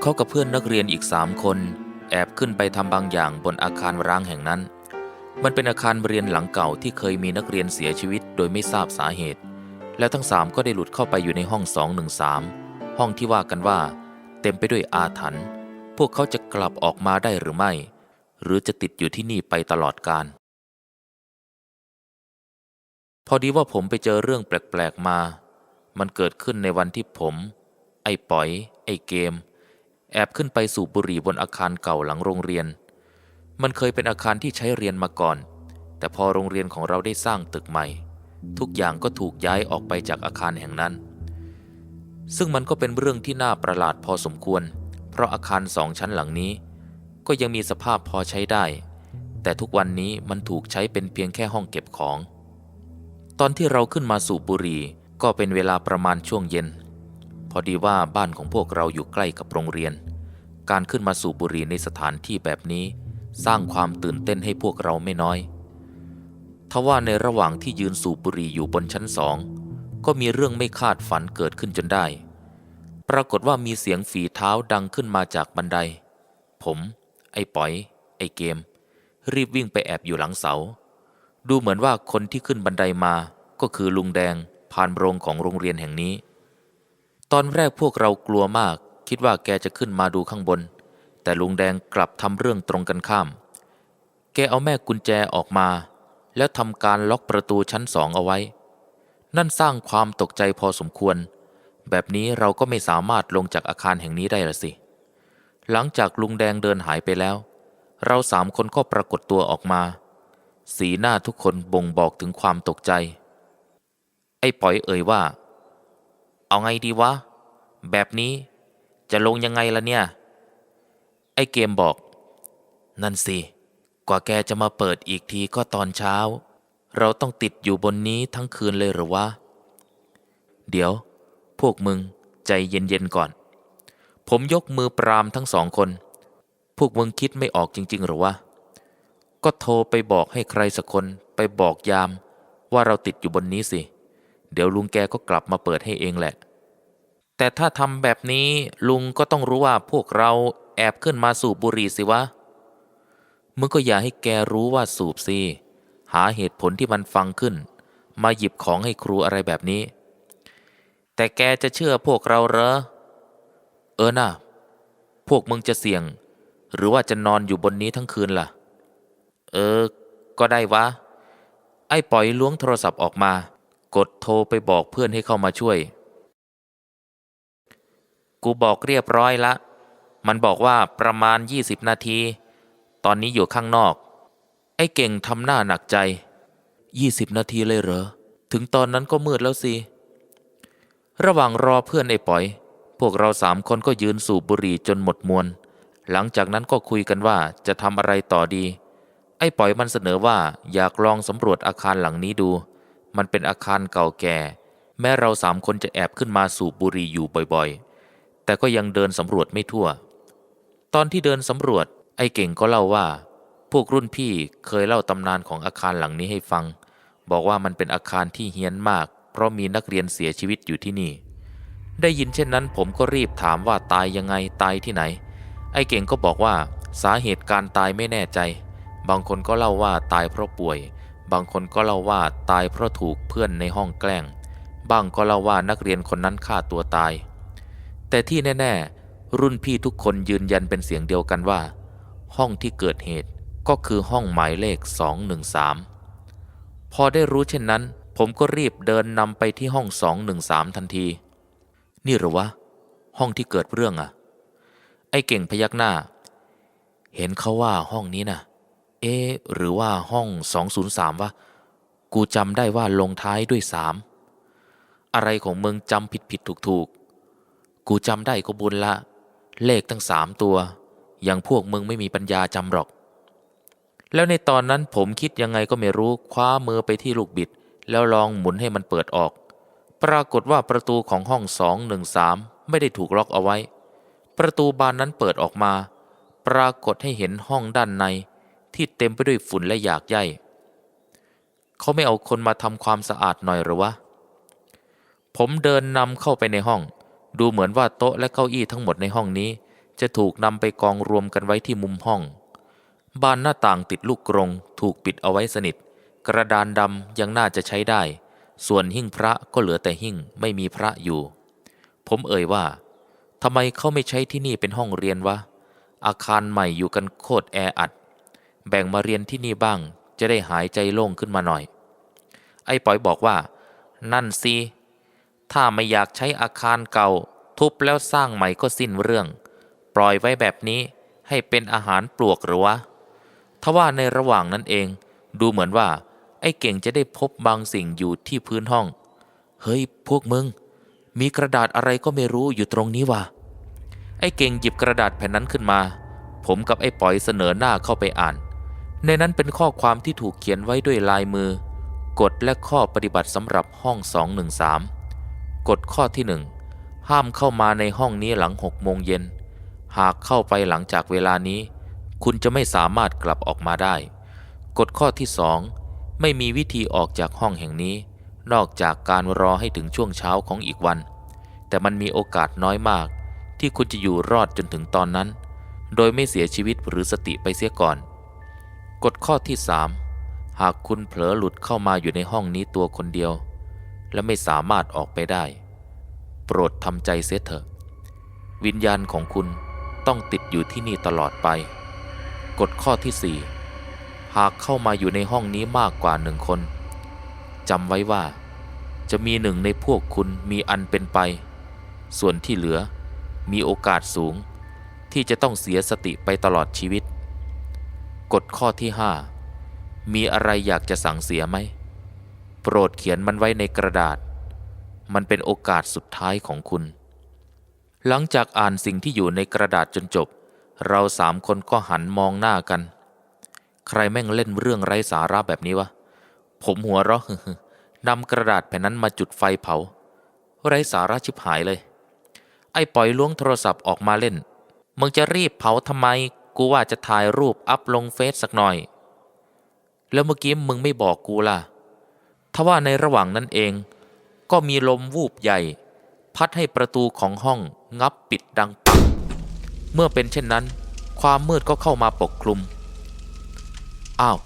เขากับเพื่อนนักเรียนอีกสามคน แอบขึ้นไปทำบางอย่างบนอาคารร้างแห่งนั้น มันเป็นอาคารเรียนหลังเก่าที่เคยมีนักเรียนเสียชีวิตโดยไม่ทราบสาเหตุ แล้วทั้งสามก็ได้หลุดเข้าไปอยู่ในห้อง 213 ห้องที่ว่ากันว่า เต็มไปด้วยอาถรรพ์พวกเขาจะกลับออกมาได้หรือไม่ หรือจะติดอยู่ที่นี่ไปตลอดกาลพอดีว่าผมไปเจอเรื่องแปลกๆมา มันเกิดขึ้นในวันที่ผม ไอ้ป๋อย ไอ้เกม แอบขึ้นไปสูบบุหรี่บนอาคารเก่าหลังโรงเรียน มันเคยเป็นอาคารที่ใช้เรียนมาก่อน แต่พอโรงเรียนของเราได้สร้างตึกใหม่ ทุกอย่างก็ถูกย้ายออกไปจากอาคารแห่งนั้น ซึ่งมันก็เป็นเรื่องที่น่าประหลาดพอสมควร เพราะอาคารสองชั้นหลังนี้ ก็ยังมีสภาพพอใช้ได้ แต่ทุกวันนี้มันถูกใช้เป็นเพียงแค่ห้องเก็บของ ตอนที่เราขึ้นมาสูบบุหรี่ก็เป็นเวลาประมาณช่วงเย็น อดีว่าบ้านของพวกเราอยู่ใกล้กับโรงเรียน การขึ้นมาสูบบุหรี่ในสถานที่แบบนี้ สร้างความตื่นเต้นให้พวกเราไม่น้อยทว่าในระหว่างที่ยืนสูบบุหรี่อยู่บนชั้นสองก็มีเรื่องไม่คาดฝันเกิดขึ้นจนได้ ปรากฏว่ามีเสียงฝีเท้าดังขึ้นมาจากบันได ผม ไอ้ป๋อย ไอ้เกม รีบวิ่งไปแอบอยู่หลังเสา ดูเหมือนว่าคนที่ขึ้นบันไดมาก็คือลุงแดงผ่านโรงของโรงเรียนแห่งนี้ ตอนแรกพวกเรากลัวมาก คิดว่าแกจะขึ้นมาดูข้างบน แต่ลุงแดงกลับทำเรื่องตรงกันข้าม แกเอาแม่กุญแจออกมา แล้วทำการล็อกประตูชั้นสองเอาไว้ นั่นสร้างความตกใจพอสมควร แบบนี้เราก็ไม่สามารถลงจากอาคารแห่งนี้ได้ละสิ หลังจากลุงแดงเดินหายไปแล้ว เราสามคนก็ปรากฏตัวออกมา สีหน้าทุกคนบ่งบอกถึงความตกใจ ไอ้ป๋อยเอ่ยว่า เอาไงดีวะ แบบนี้จะลงยังไงล่ะเนี่ย ไอ้เกมบอก นั่นสิ กว่าแกจะมาเปิดอีกทีก็ตอนเช้า เราต้องติดอยู่บนนี้ทั้งคืนเลยหรือวะ เดี๋ยว พวกมึงใจเย็นๆก่อน ผมยกมือปรามทั้งสองคน พวกมึงคิดไม่ออกจริง ๆ หรือวะ ก็โทรไปบอกให้ใครสักคนไปบอกยามว่าเราติดอยู่บนนี้สิ เดี๋ยวลุงแกก็กลับมาเปิดให้เองแหละ แต่ถ้าทำแบบนี้ลุงก็ต้องรู้ว่าพวกเราแอบขึ้นมาสูบบุหรี่สิวะ มึงก็อย่าให้แกรู้ว่าสูบสิ หาเหตุผลที่มันฟังขึ้น มาหยิบของให้ครูอะไรแบบนี้ แต่แกจะเชื่อพวกเราเหรอ เออน่ะ พวกมึงจะเสี่ยง หรือว่าจะนอนอยู่บนนี้ทั้งคืนล่ะ เออ ก็ได้วะ ไอ้ปล่อยล้วงโทรศัพท์ออกมา กดโทรไปบอกเพื่อนให้เข้ามาช่วย กูบอกเรียบร้อยละ มันบอกว่าประมาณ 20 นาที ตอนนี้อยู่ข้างนอก ไอ้เก่งทำหน้าหนักใจ 20 นาทีเลยเหรอ ถึงตอนนั้นก็มืดแล้วสิ ระหว่างรอเพื่อนไอ้ปอย พวกเราสามคนก็ยืนสูบบุหรี่จนหมดมวล หลังจากนั้นก็คุยกันว่าจะทำอะไรต่อดี ไอ้ปอยมันเสนอว่าอยากลองสำรวจอาคารหลังนี้ดู มันเป็นอาคารเก่าแก่ แม้เราสามคนจะแอบขึ้นมาสูบบุหรี่อยู่บ่อยๆ แต่ก็ยังเดินสำรวจไม่ทั่ว ตอนที่เดินสำรวจไอ้เก่งก็เล่าว่า พวกรุ่นพี่เคยเล่าตำนานของอาคารหลังนี้ให้ฟัง บอกว่ามันเป็นอาคารที่เฮี้ยนมาก เพราะมีนักเรียนเสียชีวิตอยู่ที่นี่ ได้ยินเช่นนั้นผมก็รีบถามว่าตายยังไงตายที่ไหน ไอ้เก่งก็บอกว่าสาเหตุการตายไม่แน่ใจ บางคนก็เล่าว่าตายเพราะป่วย บางคนก็เล่าว่าตายเพราะถูกเพื่อนในห้องแกล้ง บ้างก็เล่าว่านักเรียนคนนั้นฆ่าตัวตาย แต่ที่แน่ ๆ รุ่นพี่ทุกคนยืนยันเป็นเสียงเดียวกันว่า ห้องที่เกิดเหตุก็คือห้องหมายเลข 213 พอได้รู้เช่นนั้น ผมก็รีบเดินนำไปที่ห้อง 213 ทันที นี่หรือวะ ห้องที่เกิดเรื่องอะไอ้เก่งพยักหน้า เห็นเขาว่าห้องนี้นะ่ะ เอ๊หรือว่าห้อง 203วะกูจำได้ว่าลงท้ายด้วยสามอะไรของมึงจำผิดผิดถูกถูกกูจำได้ก็บุญละ เลขตั้งสามตัว อย่างพวกมึงไม่มีปัญญาจำหรอก แล้วในตอนนั้นผมคิดยังไงก็ไม่รู้ คว้ามือไปที่ลูกบิด แล้วลองหมุนให้มันเปิดออก ปรากฏว่าประตูของห้อง 213 ไม่ได้ถูกล็อกเอาไว้ ประตูบานนั้นเปิดออกมา ปรากฏให้เห็นห้องด้านใน ที่เต็มไปด้วยฝุ่นและหยากใยเขาไม่เอาคนมาทำความสะอาดหน่อยหรือวะ ผมเดินนำเข้าไปในห้อง ดูเหมือนว่าโต๊ะและเก้าอี้ทั้งหมดในห้องนี้ จะถูกนำไปกองรวมกันไว้ที่มุมห้อง บานหน้าต่างติดลูกกรง ถูกปิดเอาไว้สนิท กระดานดำยังน่าจะใช้ได้ ส่วนหิ้งพระก็เหลือแต่หิ้งไม่มีพระอยู่ ผมเอ่ยว่าทำไมเขาไม่ใช้ที่นี่เป็นห้องเรียนวะ อาคารใหม่อยู่กันโคตรแออัด แบ่งมาเรียนที่นี่บ้าง จะได้หายใจโล่งขึ้นมาหน่อย ไอ้ป๋อยบอกว่า นั่นสิถ้าไม่อยากใช้อาคารเก่า ทุบแล้วสร้างใหม่ก็สิ้นเรื่อง ปล่อยไว้แบบนี้ให้เป็นอาหารปลวกหรือวะทว่าในระหว่างนั้นเอง ดูเหมือนว่า ไอ้เก่งจะได้พบบางสิ่งอยู่ที่พื้นห้อง เฮ้ย พวกมึง มีกระดาษอะไรก็ไม่รู้อยู่ตรงนี้วะไอ้เก่งหยิบกระดาษแผ่นนั้นขึ้นมา ผมกับไอ้ป๋อยเสนอหน้าเข้าไปอ่าน ในนั้นเป็นข้อความที่ถูกเขียนไว้ด้วยลายมือ กฎและข้อปฏิบัติสำหรับห้อง 213 กฎข้อที่ 1 ห้ามเข้ามาในห้องนี้หลัง6โมงเย็น หากเข้าไปหลังจากเวลานี้ คุณจะไม่สามารถกลับออกมาได้ กฎข้อที่ 2 ไม่มีวิธีออกจากห้องแห่งนี้ นอกจากการรอให้ถึงช่วงเช้าของอีกวัน แต่มันมีโอกาสน้อยมาก ที่คุณจะอยู่รอดจนถึงตอนนั้น โดยไม่เสียชีวิตหรือสติไปเสียก่อน กฎข้อที่3หากคุณเผลอหลุดเข้ามาอยู่ในห้องนี้ตัวคนเดียว และไม่สามารถออกไปได้ โปรดทำใจเสียเถอะ วิญญาณของคุณต้องติดอยู่ที่นี่ตลอดไป กฎข้อที่4หากเข้ามาอยู่ในห้องนี้มากกว่าหนึ่งคนจำไว้ว่า จะมีหนึ่งในพวกคุณมีอันเป็นไป ส่วนที่เหลือมีโอกาสสูง ที่จะต้องเสียสติไปตลอดชีวิต กฎข้อที่5มีอะไรอยากจะสั่งเสียไหม โปรดเขียนมันไว้ในกระดาษ มันเป็นโอกาสสุดท้ายของคุณ หลังจากอ่านสิ่งที่อยู่ในกระดาษจนจบ เราสามคนก็หันมองหน้ากัน ใครแม่งเล่นเรื่องไร้สาระแบบนี้วะ ผมหัวเราะนำกระดาษแผ่นนั้นมาจุดไฟเผา ไร้สาระชิบหายเลย ไอ้ปล่อยล้วงโทรศัพท์ออกมาเล่นมึงจะรีบเผาทำไม กูว่าจะถ่ายรูปอัพลงเฟซสักหน่อย แล้วเมื่อกี้มึงไม่บอกกูล่ะทว่าในระหว่างนั้นเอง ก็มีลมวูบใหญ่ พัดให้ประตูของห้องงับปิดดังปังเมื่อเป็นเช่นนั้น ความมืดก็เข้ามาปกคลุม อ้าว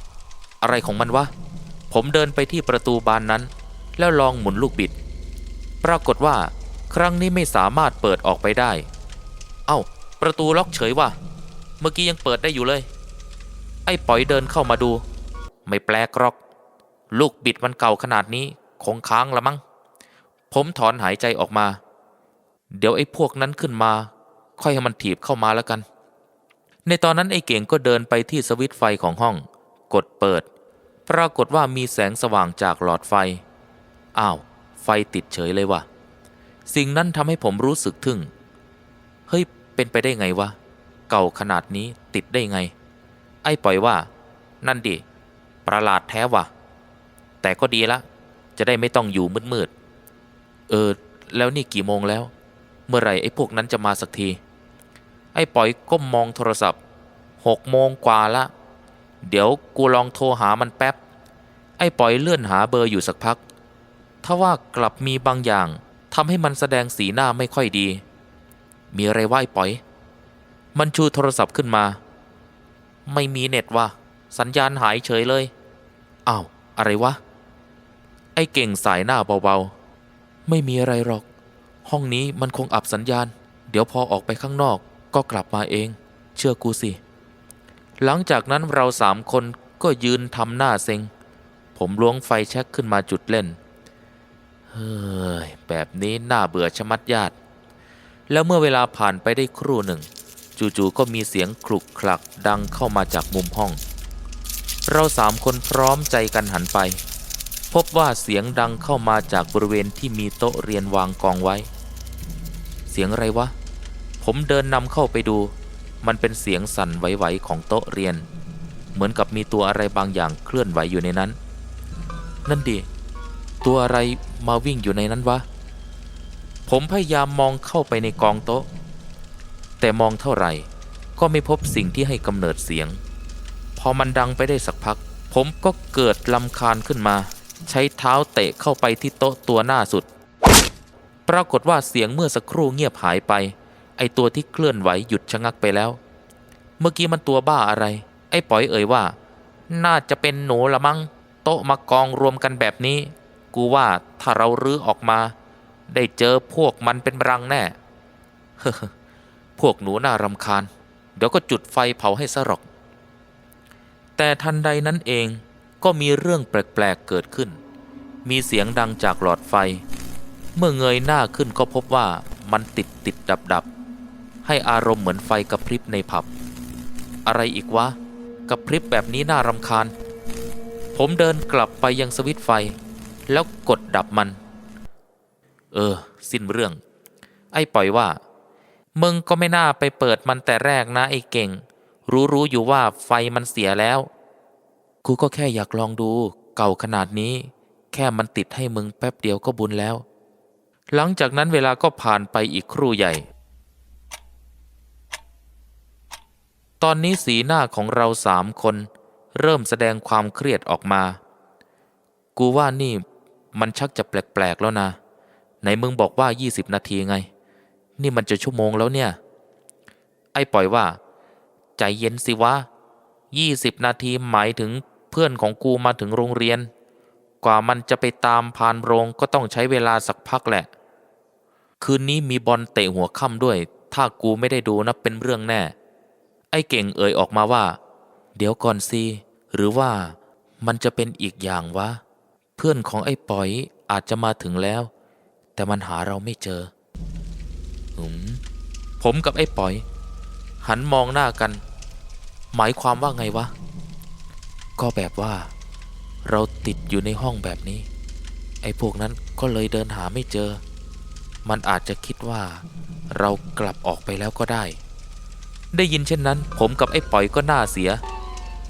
อะไรของมันวะ ผมเดินไปที่ประตูบานนั้น แล้วลองหมุนลูกบิด ปรากฏว่า ครั้งนี้ไม่สามารถเปิดออกไปได้ เอ้า ประตูล็อกเฉยว่ะ เมื่อกี้ยังเปิดได้อยู่เลย ไอ้ป๋อยเดินเข้ามาดู ไม่แปลกหรอก ลูกบิดมันเก่าขนาดนี้ คงค้างละมั้ง ผมถอนหายใจออกมา เดี๋ยวไอ้พวกนั้นขึ้นมา ค่อยให้มันถีบเข้ามาแล้วกัน ในตอนนั้นไอ้เก่งก็เดินไปที่สวิตช์ไฟของห้อง กดเปิด ปรากฏว่ามีแสงสว่างจากหลอดไฟ อ้าว ไฟติดเฉยเลยว่ะ สิ่งนั้นทำให้ผมรู้สึกทึ่ง เฮ้ย เป็นไปได้ไงวะ เก่าขนาดนี้ติดได้ไง ไอ้ปล่อยว่า นั่นดิ ประหลาดแท้ว่ะ แต่ก็ดีละ จะได้ไม่ต้องอยู่มืดๆ เออ แล้วนี่กี่โมงแล้ว เมื่อไหร่ไอ้พวกนั้นจะมาสักที ไอ้ปล่อยก้มมองโทรศัพท์หกโมงกว่าละ เดี๋ยวกูลองโทรหามันแป๊บ ไอ้ปล่อยเลื่อนหาเบอร์อยู่สักพักทว่ากลับมีบางอย่างทำให้มันแสดงสีหน้าไม่ค่อยดี มีอะไรไอ้ปล่อย มันชูโทรศัพท์ขึ้นมา ไม่มีเน็ตว่ะ สัญญาณหายเฉยเลยอ้าวอะไรวะ ไอ้เก่งสายหน้าเบาๆ ไม่มีอะไรหรอก ห้องนี้มันคงอับสัญญาณ เดี๋ยวพอออกไปข้างนอกก็กลับมาเอง เชื่อกูสิ หลังจากนั้นเราสามคนก็ยืนทำหน้าเซ็ง ผมล้วงไฟแช็กขึ้นมาจุดเล่น เฮ้ย แบบนี้น่าเบื่อชะมัดญาติ แล้วเมื่อเวลาผ่านไปได้ครู่หนึ่ง จู่ๆก็มีเสียงคลุกคลักดังเข้ามาจากมุมห้อง เราสามคนพร้อมใจกันหันไป พบว่าเสียงดังเข้ามาจากบริเวณที่มีโต๊ะเรียนวางกองไว้ เสียงอะไรวะ ผมเดินนำเข้าไปดู มันเป็นเสียงสั่นไหวๆของโต๊ะเรียน เหมือนกับมีตัวอะไรบางอย่างเคลื่อนไหวอยู่ในนั้น นั่นดิตัวอะไรมาวิ่งอยู่ในนั้นวะ ผมพยายามมองเข้าไปในกองโต๊ะ แต่มองเท่าไหร่ ก็ไม่พบสิ่งที่ให้กำเนิดเสียง พอมันดังไปได้สักพัก ผมก็เกิดลำคาญขึ้นมา ใช้เท้าเตะเข้าไปที่โต๊ะตัวหน้าสุด ปรากฏว่าเสียงเมื่อสักครู่เงียบหายไป ไอตัวที่เคลื่อนไหวหยุดชะงักไปแล้ว เมื่อกี้มันตัวบ้าอะไร ไอ้ป๋อยเอ่ยว่า น่าจะเป็นหนูละมั้งโต๊ะมากองรวมกันแบบนี้ กูว่าถ้าเรารื้อออกมา ได้เจอพวกมันเป็นรังแน่ พวกหนูน่ารำคาญ เดี๋ยวก็จุดไฟเผาให้ซะหรอก แต่ทันใดนั้นเองก็มีเรื่องแปลกๆเกิดขึ้น มีเสียงดังจากหลอดไฟ เมื่อเงยหน้าขึ้นก็พบว่ามันติดติดดับดับให้อารมณ์เหมือนไฟกระพริบในผับ อะไรอีกวะกระพริบแบบนี้น่ารำคาญ ผมเดินกลับไปยังสวิตไฟ แล้วกดดับมัน เออ สิ้นเรื่อง ไอ้ปล่อยว่า มึงก็ไม่น่าไปเปิดมันแต่แรกนะไอ้เก่ง รู้รู้อยู่ว่าไฟมันเสียแล้ว กูก็แค่อยากลองดู เก่าขนาดนี้ แค่มันติดให้มึงแป๊บเดียวก็บุญแล้ว หลังจากนั้นเวลาก็ผ่านไปอีกครู่ใหญ่ ตอนนี้สีหน้าของเราสามคน เริ่มแสดงความเครียดออกมา กูว่านี่มันชักจะแปลกๆแล้วนะ ไหนมึงบอกว่า 20 นาทีไง นี่มันจะชั่วโมงแล้วเนี่ย ไอ้ปล่อยว่า ใจเย็นสิวะ20นาทีหมายถึงเพื่อนของกูมาถึงโรงเรียน กว่ามันจะไปตามพานโรงก็ต้องใช้เวลาสักพักแหละ คืนนี้มีบอลเตะหัวค่ำด้วย ถ้ากูไม่ได้ดูนะเป็นเรื่องแน่ ไอ้เก่งเอ่ยออกมาว่า เดี๋ยวก่อนสิหรือว่ามันจะเป็นอีกอย่างวะ เพื่อนของไอ้ปอยอาจจะมาถึงแล้ว แต่มันหาเราไม่เจอ ผมกับไอ้ปอย หันมองหน้ากัน หมายความว่าไงวะ ก็แบบว่า เราติดอยู่ในห้องแบบนี้ ไอ้พวกนั้นก็เลยเดินหาไม่เจอ มันอาจจะคิดว่า เรากลับออกไปแล้วก็ได้ ได้ยินเช่นนั้น ผมกับไอ้ปอยก็หน่าเสีย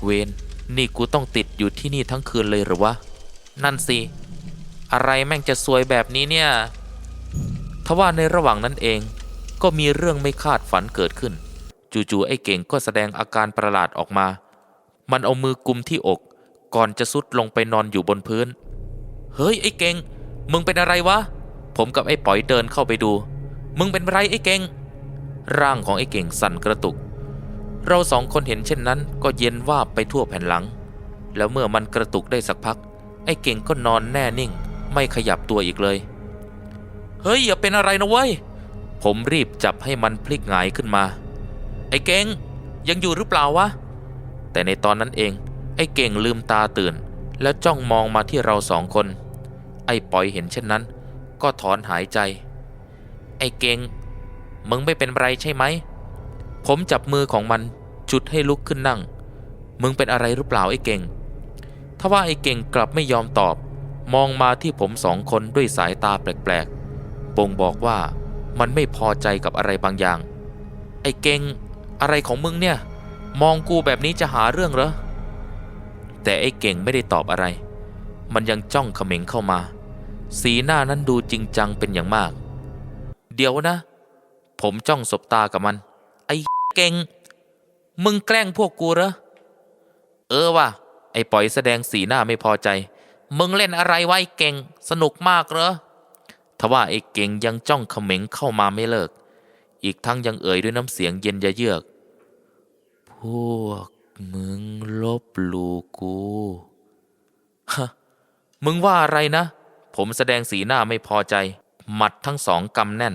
เวนนี่กูต้องติดอยู่ที่นี่ทั้งคืนเลยหรือวะ นั่นสิ อะไรแม่งจะซวยแบบนี้เนี่ยทว่าในระหว่างนั้นเอง ก็มีเรื่องไม่คาดฝันเกิดขึ้น จู่ๆไอ้เก่งก็แสดงอาการประหลาดออกมา มันเอามือกุมที่อก ก่อนจะสุดลงไปนอนอยู่บนพื้น เฮ้ยไอ้เก่ง มึงเป็นอะไรวะ ผมกับไอ้ป๋อยเดินเข้าไปดู มึงเป็นไรไอ้เก่ง ร่างของไอ้เก่งสั่นกระตุก เราสองคนเห็นเช่นนั้น ก็เย็นว่าไปทั่วแผ่นหลัง แล้วเมื่อมันกระตุกได้สักพัก ไอ้เก่งก็นอนแน่นิ่ง ไม่ขยับตัวอีกเลย เฮ้ยอย่าเป็นอะไรนะเว้ย ผมรีบจับให้มันพลิกหงายขึ้นมา ไอ้เก่งยังอยู่หรือเปล่าวะ แต่ในตอนนั้นเอง ไอ้เก่งลืมตาตื่น แล้วจ้องมองมาที่เราสองคน ไอ้ปอยเห็นเช่นนั้น ก็ถอนหายใจ ไอ้เก่งมึงไม่เป็นไรใช่ไหม ผมจับมือของมันจุดให้ลุกขึ้นนั่ง มึงเป็นอะไรหรือเปล่าไอ้เก่งทว่าไอ้เก่งกลับไม่ยอมตอบ มองมาที่ผมสองคนด้วยสายตาแปลกๆบ่งบอกว่า มันไม่พอใจกับอะไรบางอย่าง ไอ้เก่งอะไรของมึงเนี่ย มองกูแบบนี้จะหาเรื่องเหรอ แต่ไอ้เก่งไม่ได้ตอบอะไร มันยังจ้องเขม็งเข้ามา สีหน้านั้นดูจริงจังเป็นอย่างมาก เดี๋ยวนะ ผมจ้องสบตากับมัน ไอ้เก่ง มึงแกล้งพวกกูเหรอ เออว่ะ ไอ้ปล่อยแสดงสีหน้าไม่พอใจ มึงเล่นอะไรไว้เก่ง สนุกมากเหรอ ทว่าไอ้เก่งยังจ้องเขม็งเข้ามาไม่เลิก อีกทั้งยังเอ่ยด้วยน้ำเสียงเย็นยะเยือก พวกมึงลบหลู่กูฮะมึงว่าอะไรนะ ผมแสดงสีหน้าไม่พอใจ หมัดทั้งสองกำแน่น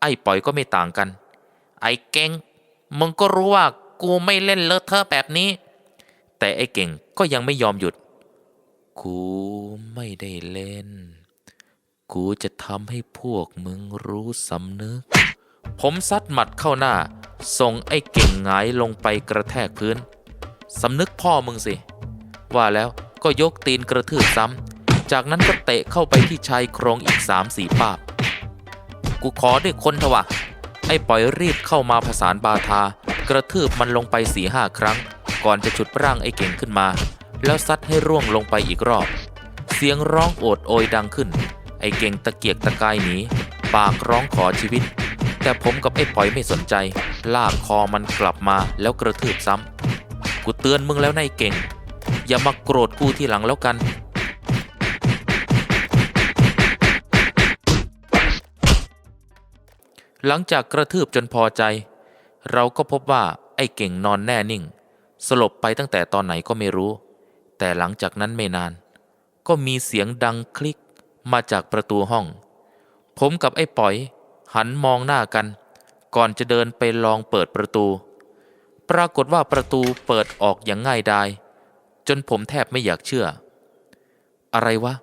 ไอ้ปล่อยก็ไม่ต่างกัน ไอ้เก่งมึงก็รู้ว่ากูไม่เล่นเลอะเทอะแบบนี้ แต่ไอ้เก่งก็ยังไม่ยอมหยุด กูไม่ได้เล่น กูจะทำให้พวกมึงรู้สำนึก ผมซัดหมัดเข้าหน้า ส่งไอ้เก่งหงายลงไปกระแทกพื้น สำนึกพ่อมึงสิ ว่าแล้วก็ยกตีนกระทืบซ้ำ จากนั้นก็เตะเข้าไปที่ชายโครงอีกสามสี่ปาบ กูขอด้วยคนเถอะวะ ไอ้ปล่อยรีบเข้ามาผสานบาทา กระทืบมันลงไปสี่ห้าครั้ง ก่อนจะฉุดร่างไอ้เก่งขึ้นมา แล้วซัดให้ร่วงลงไปอีกรอบ เสียงร้องโอดโอยดังขึ้น อ้เก่งตะเกียกตะกายหนีปากร้องขอชีวิต แต่ผมกับไอ้ปอยไม่สนใจ ลากคอมันกลับมาแล้วกระทืบซ้ำกูเตือนมึงแล้วนายเก่ง อย่ามาโกรธกูทีหลังแล้วกันหหลังจากกระทืบจนพอใจ เราก็พบว่าไอ้เก่งนอนแน่นิ่ง สลบไปตั้งแต่ตอนไหนก็ไม่รู้ แต่หลังจากนั้นไม่นาน ก็มีเสียงดังคลิก มาจากประตูห้อง ผมกับไอ้ป๋อย หันมองหน้ากัน ก่อนจะเดินไปลองเปิดประตู ปรากฏว่าประตูเปิดออกอย่างง่ายดาย จนผมแทบไม่อยากเชื่อ อะไรวะ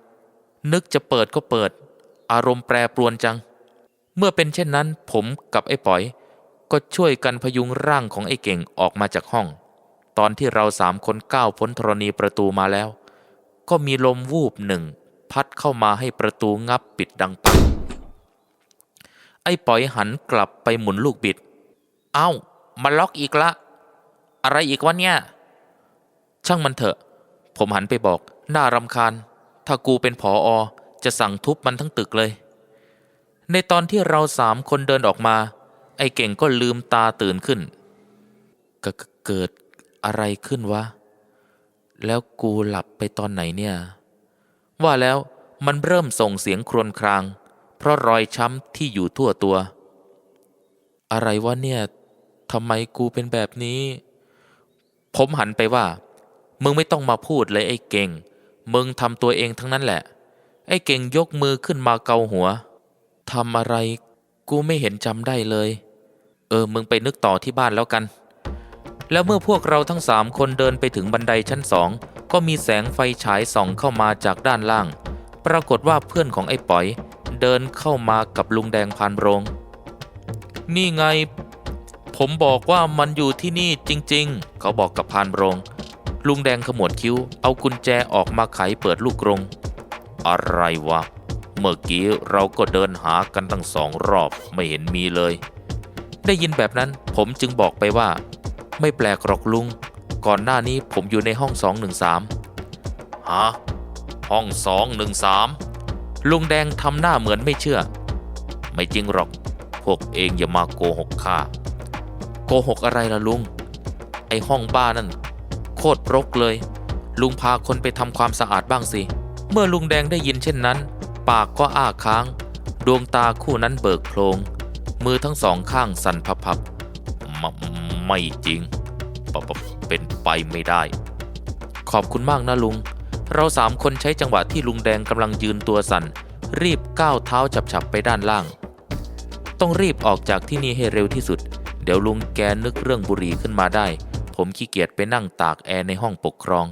นึกจะเปิดก็เปิด อารมณ์แปรปรวนจัง เมื่อเป็นเช่นนั้น ผมกับไอ้ป๋อย ก็ช่วยกันพยุงร่างของไอ้เก่งออกมาจากห้อง ตอนที่เราสามคนก้าวพ้นธรณีประตูมาแล้ว ก็มีลมวูบหนึ่ง พัดเข้ามาให้ประตูงับปิดดังปังไอ้ป๋อยหันกลับไปหมุนลูกบิด เอ้า มาล็อกอีกละ อะไรอีกวะเนี่ย ช่างมันเถอะ ผมหันไปบอก น่ารำคาญ ถ้ากูเป็นผออ จะสั่งทุบมันทั้งตึกเลย ในตอนที่เราสามคนเดินออกมา ไอ้เก่งก็ลืมตาตื่นขึ้นกเกิดอะไรขึ้นวะ แล้วกูหลับไปตอนไหนเนี่ย ว่าแล้วมันเริ่มส่งเสียงครวญคราง เพราะรอยช้ำที่อยู่ทั่วตัว อะไรวะเนี่ยทำไมกูเป็นแบบนี้ ผมหันไปว่า มึงไม่ต้องมาพูดเลยไอ้เก่ง มึงทำตัวเองทั้งนั้นแหละ ไอ้เก่งยกมือขึ้นมาเกาหัวทำอะไรกูไม่เห็นจำได้เลย เออ มึงไปนึกต่อที่บ้านแล้วกัน แล้วเมื่อพวกเราทั้งสามคนเดินไปถึงบันไดชั้นสอง ก็มีแสงไฟฉายส่องเข้ามาจากด้านล่าง ปรากฏว่าเพื่อนของไอ้ป๋อย เดินเข้ามากับลุงแดงพานโรง นี่ไง ผมบอกว่ามันอยู่ที่นี่จริง ๆ เขาบอกกับพานโรง ลุงแดงขมวดคิ้ว เอากุญแจออกมาไขเปิดลูกกรงอะไรวะ เมื่อกี้เราก็เดินหากันตั้งสองรอบไม่เห็นมีเลย ได้ยินแบบนั้นผมจึงบอกไปว่า ไม่แปลกหรอกลุง ก่อนหน้านี้ผมอยู่ในห้อง 213 ฮะ ห้อง 213 ลุงแดงทำหน้าเหมือนไม่เชื่อ ไม่จริงหรอก พวกเองอย่ามาโกหกข้า โกหกอะไรล่ะลุง ไอห้องบ้านั่น โคตรรกเลย ลุงพาคนไปทำความสะอาดบ้างสิ เมื่อลุงแดงได้ยินเช่นนั้น ปากก็อ้าค้าง ดวงตาคู่นั้นเบิกโพลง มือทั้งสองข้างสั่นพับๆไม่จริงปะปะ ไปไม่ได้ ขอบคุณมากนะลุง เราสามคนใช้จังหวะที่ลุงแดงกำลังยืนตัวสั่น รีบก้าวเท้าฉับๆไปด้านล่าง ต้องรีบออกจากที่นี่ให้เร็วที่สุด เดี๋ยวลุงแกนึกเรื่องบุหรี่ขึ้นมาได้ ผมขี้เกียจไปนั่งตากแอร์ในห้องปกครอง